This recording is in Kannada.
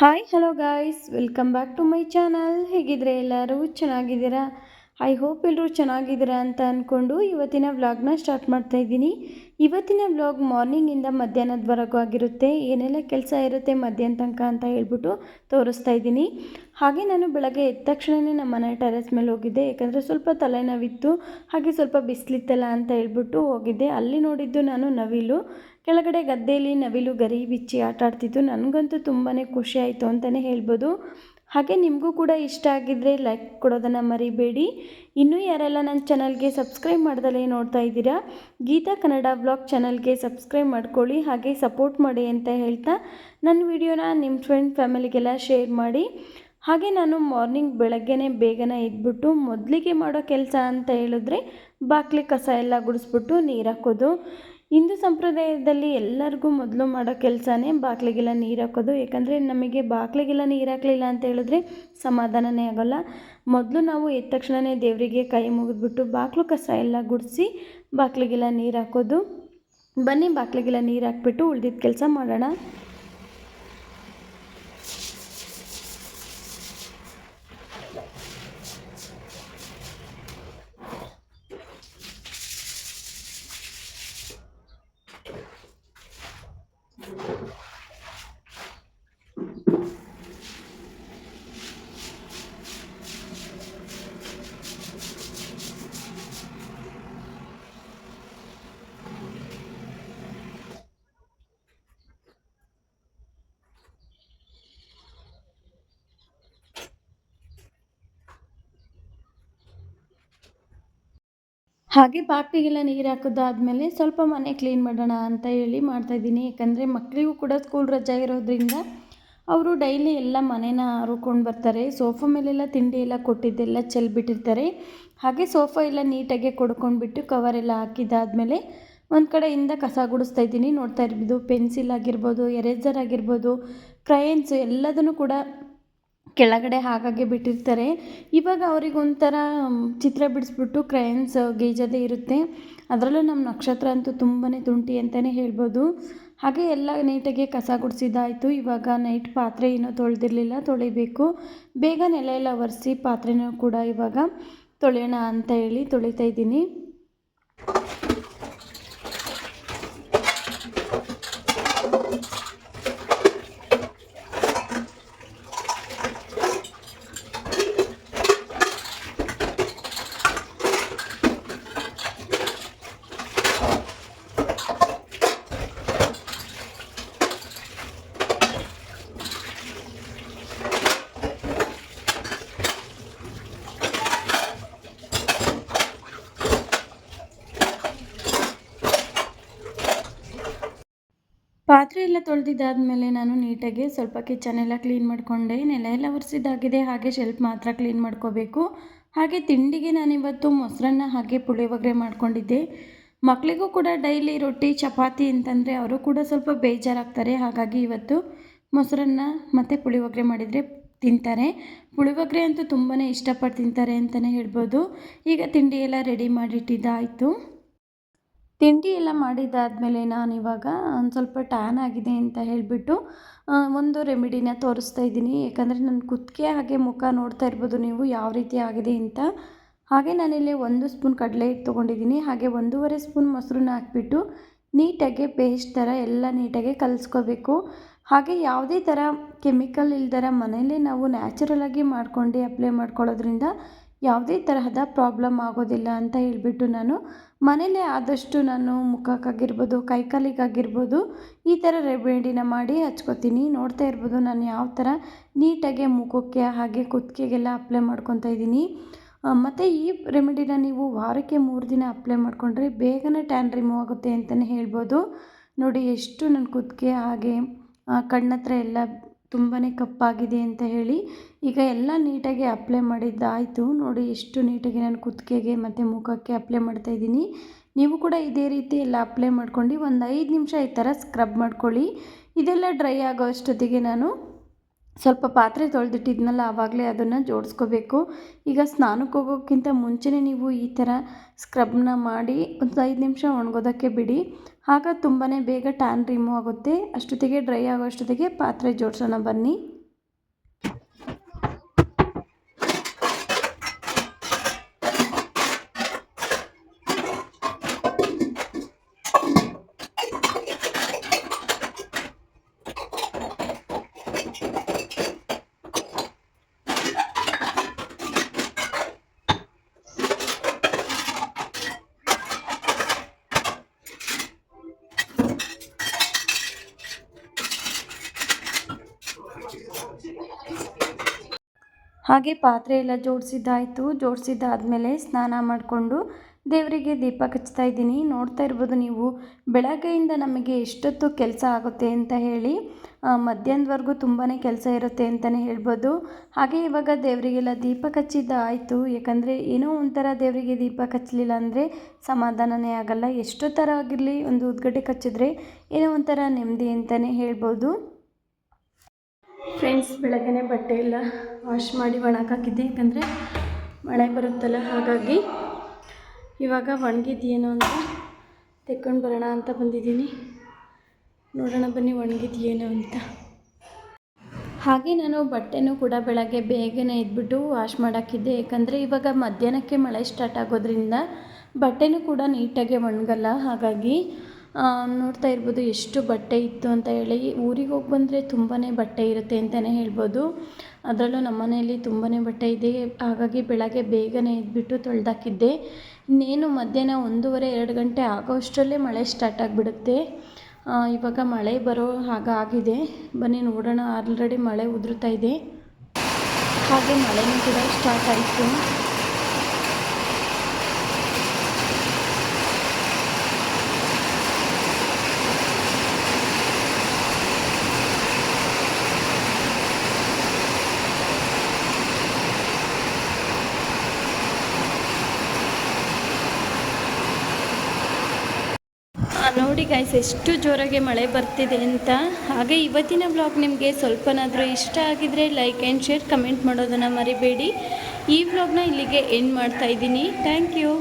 Hi hello guys welcome back to my channel ಹೇಗಿದ್ರೆ ಎಲ್ಲರೂ ಚೆನ್ನಾಗಿದ್ದೀರಾ? ಐ ಹೋಪ್ ಎಲ್ಲರೂ ಚೆನ್ನಾಗಿದ್ದೀರಾ ಅಂತ ಅಂದ್ಕೊಂಡು ಇವತ್ತಿನ ವ್ಲಾಗ್ನ ಸ್ಟಾರ್ಟ್ ಮಾಡ್ತಾ ಇದ್ದೀನಿ. ಇವತ್ತಿನ ವ್ಲಾಗ್ ಮಾರ್ನಿಂಗಿಂದ ಮಧ್ಯಾಹ್ನದವರೆಗೂ ಆಗಿರುತ್ತೆ. ಏನೆಲ್ಲ ಕೆಲಸ ಇರುತ್ತೆ ಮಧ್ಯಾಹ್ನ ತನಕ ಅಂತ ಹೇಳ್ಬಿಟ್ಟು ತೋರಿಸ್ತಾ ಇದ್ದೀನಿ. ಹಾಗೆ ನಾನು ಬೆಳಗ್ಗೆ ಎದ್ದ ತಕ್ಷಣವೇ ನಮ್ಮ ಮನೆ ಟೆರೆಸ್ ಮೇಲೆ ಹೋಗಿದ್ದೆ. ಯಾಕಂದರೆ ಸ್ವಲ್ಪ ತಲೆನೋವಿತ್ತು, ಹಾಗೆ ಸ್ವಲ್ಪ ಬಿಸಿಲಿತ್ತಲ್ಲ ಅಂತ ಹೇಳ್ಬಿಟ್ಟು ಹೋಗಿದ್ದೆ. ಅಲ್ಲಿ ನೋಡಿದ್ದು ನಾನು ನವಿಲು. ಕೆಳಗಡೆ ಗದ್ದೆಯಲ್ಲಿ ನವಿಲು ಗರಿ ಬಿಚ್ಚಿ ಆಟ ಆಡ್ತಿದ್ದು. ನನಗಂತೂ ತುಂಬಾ ಖುಷಿ ಆಯಿತು ಅಂತಲೇ ಹೇಳ್ಬೋದು. ಹಾಗೆ ನಿಮಗೂ ಕೂಡ ಇಷ್ಟ ಆಗಿದ್ದರೆ ಲೈಕ್ ಕೊಡೋದನ್ನು ಮರಿಬೇಡಿ. ಇನ್ನೂ ಯಾರೆಲ್ಲ ನನ್ನ ಚಾನಲ್ಗೆ ಸಬ್ಸ್ಕ್ರೈಬ್ ಮಾಡ್ದಲೇ ನೋಡ್ತಾ ಇದ್ದೀರಾ, ಗೀತಾ ಕನ್ನಡ ಬ್ಲಾಗ್ ಚಾನಲ್ಗೆ ಸಬ್ಸ್ಕ್ರೈಬ್ ಮಾಡ್ಕೊಳ್ಳಿ, ಹಾಗೆ ಸಪೋರ್ಟ್ ಮಾಡಿ ಅಂತ ಹೇಳ್ತಾ ನನ್ನ ವಿಡಿಯೋನ ನಿಮ್ಮ ಫ್ರೆಂಡ್ ಫ್ಯಾಮಿಲಿಗೆಲ್ಲ ಶೇರ್ ಮಾಡಿ. ಹಾಗೆ ನಾನು ಮಾರ್ನಿಂಗ್ ಬೆಳಗ್ಗೆನೇ ಬೇಗನೆ ಇದ್ಬಿಟ್ಟು ಮೊದಲಿಗೆ ಮಾಡೋ ಕೆಲಸ ಅಂತ ಹೇಳಿದ್ರೆ, ಬಾಕ್ಲಿ ಕಸ ಎಲ್ಲ ಗುಡಿಸ್ಬಿಟ್ಟು ನೀರು ಹಾಕೋದು. ಹಿಂದೂ ಸಂಪ್ರದಾಯದಲ್ಲಿ ಎಲ್ಲರಿಗೂ ಮೊದಲು ಮಾಡೋ ಕೆಲಸನೇ ಬಾಗಿಲಿಗೆಲ್ಲ ನೀರು ಹಾಕೋದು. ಯಾಕಂದರೆ ನಮಗೆ ಬಾಗಿಲಿಗೆಲ್ಲ ನೀರು ಹಾಕಲಿಲ್ಲ ಅಂತ ಹೇಳಿದ್ರೆ ಸಮಾಧಾನನೇ ಆಗೋಲ್ಲ. ಮೊದಲು ನಾವು ಎದ್ದ ತಕ್ಷಣವೇ ದೇವರಿಗೆ ಕೈ ಮುಗಿದ್ಬಿಟ್ಟು ಬಾಗಿಲು ಕಸ ಎಲ್ಲ ಗುಡಿಸಿ ಬಾಗಿಲಿಗೆಲ್ಲ ನೀರು ಹಾಕೋದು. ಬನ್ನಿ ಬಾಗಿಲಿಗೆಲ್ಲ ನೀರು ಹಾಕ್ಬಿಟ್ಟು ಉಳ್ದಿದ್ದ ಕೆಲಸ ಮಾಡೋಣ. ಹಾಗೆ ಬಾಗಿಲಿಗೆಲ್ಲ ನೀರು ಹಾಕೋದಾದ್ಮೇಲೆ ಸ್ವಲ್ಪ ಮನೆ ಕ್ಲೀನ್ ಮಾಡೋಣ ಅಂತ ಹೇಳಿ ಮಾಡ್ತಾಯಿದ್ದೀನಿ ಯಾಕಂದರೆ ಮಕ್ಕಳಿಗೂ ಕೂಡ ಸ್ಕೂಲ್ ರಜೆ ಇರೋದ್ರಿಂದ ಅವರು ಡೈಲಿ ಎಲ್ಲ ಮನೇನ ಹರ್ಕೊಂಡು ಬರ್ತಾರೆ. ಸೋಫಾ ಮೇಲೆಲ್ಲ ತಿಂಡಿ ಎಲ್ಲ ಕೊಟ್ಟಿದ್ದೆಲ್ಲ ಚೆಲ್ಬಿಟ್ಟಿರ್ತಾರೆ ಹಾಗೆ ಸೋಫಾ ಎಲ್ಲ ನೀಟಾಗಿ ಕೊಡ್ಕೊಂಡ್ಬಿಟ್ಟು ಕವರೆಲ್ಲ ಹಾಕಿದ್ದಾದಮೇಲೆ ಒಂದು ಕಡೆಯಿಂದ ಕಸ ಗುಡಿಸ್ತಾ ಇದ್ದೀನಿ. ನೋಡ್ತಾ ಇರ್ಬೋದು ಪೆನ್ಸಿಲ್ ಆಗಿರ್ಬೋದು ಎರೇಸರ್ ಆಗಿರ್ಬೋದು ಕ್ರಯನ್ಸ್ ಎಲ್ಲದನ್ನು ಕೂಡ ಕೆಳಗಡೆ ಹಾಗಾಗೆ ಬಿಟ್ಟಿರ್ತಾರೆ. ಇವಾಗ ಅವ್ರಿಗೆ ಒಂಥರ ಚಿತ್ರ ಬಿಡಿಸ್ಬಿಟ್ಟು ಕ್ರಯನ್ಸ್ ಗೇಜದೇ ಇರುತ್ತೆ. ಅದರಲ್ಲೂ ನಮ್ಮ ನಕ್ಷತ್ರ ಅಂತೂ ತುಂಬಾ ತುಂಟಿ ಅಂತಲೇ ಹೇಳ್ಬೋದು. ಹಾಗೆ ಎಲ್ಲ ನೀಟಾಗಿ ಕಸ ಗುಡಿಸಿದ್ದಾಯಿತು. ಇವಾಗ ನೈಟ್ ಪಾತ್ರೆ ಏನೂ ತೊಳೆದಿರಲಿಲ್ಲ, ತೊಳಿಬೇಕು. ಬೇಗ ನೆಲೆಯೆಲ್ಲ ಒರೆಸಿ ಪಾತ್ರೆನೂ ಕೂಡ ಇವಾಗ ತೊಳೆಯೋಣ ಅಂತ ಹೇಳಿ ತೊಳಿತಾ ಇದ್ದೀನಿ ಪಾತ್ರೆ ಎಲ್ಲ ತೊಳೆದಿದ್ದಾದಮೇಲೆ ನಾನು ನೀಟಾಗಿ ಸ್ವಲ್ಪ ಕಿಚನ್ ಎಲ್ಲ ಕ್ಲೀನ್ ಮಾಡಿಕೊಂಡೆ. ನೆಲ ಎಲ್ಲ ಒರೆಸಿದ್ದಾಗಿದೆ, ಹಾಗೆ ಶೆಲ್ಫ್ ಮಾತ್ರ ಕ್ಲೀನ್ ಮಾಡ್ಕೋಬೇಕು. ಹಾಗೆ ತಿಂಡಿಗೆ ನಾನಿವತ್ತು ಮೊಸರನ್ನ ಹಾಗೆ ಪುಳಿಯೋಗರೆ ಮಾಡ್ಕೊಂಡಿದ್ದೆ. ಮಕ್ಕಳಿಗೂ ಕೂಡ ಡೈಲಿ ರೊಟ್ಟಿ, ಚಪಾತಿ ಅಂತಂದರೆ ಅವರು ಕೂಡ ಸ್ವಲ್ಪ ಬೇಜಾರಾಗ್ತಾರೆ. ಹಾಗಾಗಿ ಇವತ್ತು ಮೊಸರನ್ನ ಮತ್ತು ಪುಳಿಯೋಗರೆ ಮಾಡಿದರೆ ತಿಂತಾರೆ. ಪುಳಿಯೋಗರೆ ಅಂತೂ ತುಂಬಾ ಇಷ್ಟಪಟ್ಟು ತಿಂತಾರೆ ಅಂತಲೇ ಹೇಳ್ಬೋದು. ಈಗ ತಿಂಡಿ ಎಲ್ಲ ರೆಡಿ ಮಾಡಿಟ್ಟಿದ್ದಾಯಿತು. ತಿಂಡಿ ಎಲ್ಲ ಮಾಡಿದ್ದಾದಮೇಲೆ ಇವಾಗ ಒಂದು ಸ್ವಲ್ಪ ಟ್ಯಾನ್ ಆಗಿದೆ ಅಂತ ಹೇಳಿಬಿಟ್ಟು ಒಂದು ರೆಮಿಡಿನ ತೋರಿಸ್ತಾ ಇದ್ದೀನಿ. ಯಾಕಂದರೆ ನನ್ನ ಕುತ್ತಿಗೆ ಹಾಗೆ ಮುಖ ನೋಡ್ತಾ ಇರ್ಬೋದು ನೀವು, ಯಾವ ರೀತಿ ಆಗಿದೆ ಅಂತ. ಹಾಗೆ ನಾನಿಲ್ಲಿ ಒಂದು ಸ್ಪೂನ್ ಕಡಲೆ ಹಿಟ್ಟು ತೊಗೊಂಡಿದ್ದೀನಿ. ಹಾಗೆ ಒಂದೂವರೆ ಸ್ಪೂನ್ ಮೊಸರನ್ನ ಹಾಕಿಬಿಟ್ಟು ನೀಟಾಗಿ ಪೇಸ್ಟ್ ಥರ ಎಲ್ಲ ನೀಟಾಗಿ ಕಲಿಸ್ಕೋಬೇಕು. ಹಾಗೆ ಯಾವುದೇ ಥರ ಕೆಮಿಕಲ್ ಇಲ್ದರ ಮನೆಯಲ್ಲೇ ನಾವು ನ್ಯಾಚುರಲಾಗಿ ಮಾಡ್ಕೊಂಡು ಅಪ್ಲೈ ಮಾಡ್ಕೊಳ್ಳೋದ್ರಿಂದ ಯಾವುದೇ ತರಹದ ಪ್ರಾಬ್ಲಮ್ ಆಗೋದಿಲ್ಲ ಅಂತ ಹೇಳಿಬಿಟ್ಟು ನಾನು ಮನೇಲೇ ಆದಷ್ಟು ನಾನು ಮುಖಕ್ಕಾಗಿರ್ಬೋದು, ಕೈಕಾಲಿಗಾಗಿರ್ಬೋದು ಈ ಥರ ರೆಮಿಡಿನ ಮಾಡಿ ಹಚ್ಕೋತೀನಿ. ನೋಡ್ತಾ ಇರ್ಬೋದು ನಾನು ಯಾವ ಥರ ನೀಟಾಗಿ ಮುಖಕ್ಕೆ ಹಾಗೆ ಕುತ್ತಿಗೆಗೆಲ್ಲ ಅಪ್ಲೈ ಮಾಡ್ಕೊತಾ ಇದ್ದೀನಿ. ಮತ್ತು ಈ ರೆಮಿಡಿನ ನೀವು ವಾರಕ್ಕೆ ಮೂರು ದಿನ ಅಪ್ಲೈ ಮಾಡಿಕೊಂಡ್ರೆ ಬೇಗನೆ ಟ್ಯಾನ್ ರಿಮೂವ್ ಆಗುತ್ತೆ ಅಂತಲೇ ಹೇಳ್ಬೋದು. ನೋಡಿ, ಎಷ್ಟು ನನ್ನ ಕುತ್ತಿಗೆ ಹಾಗೆ ಕಣ್ಣತ್ರ ಎಲ್ಲ ತುಂಬಾ ಕಪ್ಪಾಗಿದೆ ಅಂತ ಹೇಳಿ ಈಗ ಎಲ್ಲ ನೀಟಾಗಿ ಅಪ್ಲೈ ಮಾಡಿದ್ದಾಯಿತು. ನೋಡಿ, ಎಷ್ಟು ನೀಟಾಗಿ ನಾನು ಕುತ್ತಿಗೆಗೆ ಮತ್ತು ಮುಖಕ್ಕೆ ಅಪ್ಲೈ ಮಾಡ್ತಾಯಿದ್ದೀನಿ ನೀವು ಕೂಡ ಇದೇ ರೀತಿ ಎಲ್ಲ ಅಪ್ಲೈ ಮಾಡ್ಕೊಂಡು ಒಂದು ಐದು ನಿಮಿಷ ಈ ಥರ ಸ್ಕ್ರಬ್ ಮಾಡ್ಕೊಳ್ಳಿ. ಇದೆಲ್ಲ ಡ್ರೈ ಆಗೋ ಅಷ್ಟೊತ್ತಿಗೆ ನಾನು ಸ್ವಲ್ಪ ಪಾತ್ರೆ ತೊಳೆದಿಟ್ಟಿದ್ನಲ್ಲ ಆವಾಗಲೇ ಅದನ್ನು ಜೋಡಿಸ್ಕೋಬೇಕು. ಈಗ ಸ್ನಾನಕ್ಕೆ ಹೋಗೋಕ್ಕಿಂತ ಮುಂಚೆನೇ ನೀವು ಈ ಥರ ಸ್ಕ್ರಬ್ನ ಮಾಡಿ ಒಂದು ಐದು ನಿಮಿಷ ಒಣಗೋದಕ್ಕೆ ಬಿಡಿ. ಆಗ ತುಂಬಾ ಬೇಗ ಟ್ಯಾನ್ ರಿಮೂವ್ ಆಗುತ್ತೆ. ಅಷ್ಟೊತ್ತಿಗೆ ಡ್ರೈ ಆಗೋ ಅಷ್ಟೊತ್ತಿಗೆ ಪಾತ್ರೆ ಜೋಡಿಸೋಣ ಬನ್ನಿ. ಹಾಗೆ ಪಾತ್ರೆ ಎಲ್ಲ ಜೋಡಿಸಿದ್ದಾಯಿತು. ಜೋಡಿಸಿದ್ದಾದಮೇಲೆ ಸ್ನಾನ ಮಾಡಿಕೊಂಡು ದೇವರಿಗೆ ದೀಪ ಕಚ್ತಾ ಇದ್ದೀನಿ. ನೋಡ್ತಾ ಇರ್ಬೋದು ನೀವು, ಬೆಳಗ್ಗೆಯಿಂದ ನಮಗೆ ಎಷ್ಟೊತ್ತು ಕೆಲಸ ಆಗುತ್ತೆ ಅಂತ ಹೇಳಿ ಮಧ್ಯಾಹ್ನದವರೆಗೂ ತುಂಬಾ ಕೆಲಸ ಇರುತ್ತೆ ಅಂತಲೇ ಹೇಳ್ಬೋದು. ಹಾಗೆ ಇವಾಗ ದೇವರಿಗೆಲ್ಲ ದೀಪ ಹಚ್ಚಿದ್ದ ಆಯಿತು ಯಾಕಂದರೆ ಏನೋ ಒಂಥರ ದೇವರಿಗೆ ದೀಪ ಹಚ್ಚಲಿಲ್ಲ ಅಂದರೆ ಸಮಾಧಾನನೇ ಆಗಲ್ಲ. ಎಷ್ಟೋ ಥರ ಆಗಿರಲಿ ಒಂದು ಉದ್ಗಡ್ಡೆ ಹಚ್ಚಿದ್ರೆ ಏನೋ ಒಂಥರ ನೆಮ್ಮದಿ ಅಂತಲೇ ಹೇಳ್ಬೋದು. ಫ್ರೆಂಡ್ಸ್ ಬೆಳಗ್ಗೆ ಬಟ್ಟೆ ಎಲ್ಲ ವಾಶ್ ಮಾಡಿ ಒಣಗಾಕಿದ್ದೆ ಯಾಕಂದರೆ ಮಳೆ ಬರುತ್ತಲ್ಲ, ಹಾಗಾಗಿ ಇವಾಗ ಒಣಗಿದ್ಯೇನೋ ಅಂತ ತೆಕ್ಕೊಂಡು ಬರೋಣ ಅಂತ ಬಂದಿದ್ದೀನಿ. ನೋಡೋಣ, ಬನ್ನಿ ಒಣಗಿದ್ಯೇನೋ ಅಂತ. ಹಾಗೆ ನಾನು ಬಟ್ಟೆನೂ ಕೂಡ ಬೆಳಗ್ಗೆ ಬೇಗನೆ ಇದ್ಬಿಟ್ಟು ವಾಶ್ ಮಾಡೋಕ್ಕಿದ್ದೆ ಯಾಕಂದರೆ ಇವಾಗ ಮಧ್ಯಾಹ್ನಕ್ಕೆ ಮಳೆ ಸ್ಟಾರ್ಟ್ ಆಗೋದ್ರಿಂದ ಬಟ್ಟೆನೂ ಕೂಡ ನೀಟಾಗಿ ಒಣಗಲ್ಲ. ಹಾಗಾಗಿ ನೋಡ್ತಾ ಇರ್ಬೋದು ಎಷ್ಟು ಬಟ್ಟೆ ಇತ್ತು ಅಂತ ಹೇಳಿ. ಊರಿಗೆ ಹೋಗಿ ಬಂದರೆ ತುಂಬಾ ಬಟ್ಟೆ ಇರುತ್ತೆ ಅಂತಲೇ ಹೇಳ್ಬೋದು. ಅದರಲ್ಲೂ ನಮ್ಮ ಮನೆಯಲ್ಲಿ ತುಂಬಾ ಬಟ್ಟೆ ಇದೆ. ಹಾಗಾಗಿ ಬೆಳಗ್ಗೆ ಬೇಗನೆ ಎದ್ಬಿಟ್ಟು ತೊಳೆದಾಕಿದ್ದೆ. ಇನ್ನೇನು ಮಧ್ಯಾಹ್ನ ಒಂದೂವರೆ, ಎರಡು ಗಂಟೆ ಆಗೋಷ್ಟರಲ್ಲೇ ಮಳೆ ಸ್ಟಾರ್ಟ್ ಆಗಿಬಿಡುತ್ತೆ. ಇವಾಗ ಮಳೆ ಬರೋ ಹಾಗಾಗಿದೆ ಬನ್ನಿ ನೋಡೋಣ. ಆಲ್ರೆಡಿ ಮಳೆ ಉದುರುತ್ತಾ ಇದೆ. ಹಾಗೆ ಮಳೆನೂ ಕೂಡ ಸ್ಟಾರ್ಟ್ ಆಯಿತು. ನೋಡಿ ಗಾಯ್ಸ್ ಎಷ್ಟು ಜೋರಾಗಿ ಮಳೆ ಬರ್ತಿದೆ ಅಂತ. ಹಾಗೆ ಇವತ್ತಿನ ಬ್ಲಾಗ್ ನಿಮಗೆ ಸ್ವಲ್ಪನಾದರೂ ಇಷ್ಟ ಆಗಿದ್ರೆ ಲೈಕ್ ಆ್ಯಂಡ್ ಶೇರ್ ಕಮೆಂಟ್ ಮಾಡೋದನ್ನು ಮರಿಬೇಡಿ. ಈ ಬ್ಲಾಗ್ನ ಇಲ್ಲಿಗೆ ಎಂಡ್ ಮಾಡ್ತಾ ಇದ್ದೀನಿ. Thank you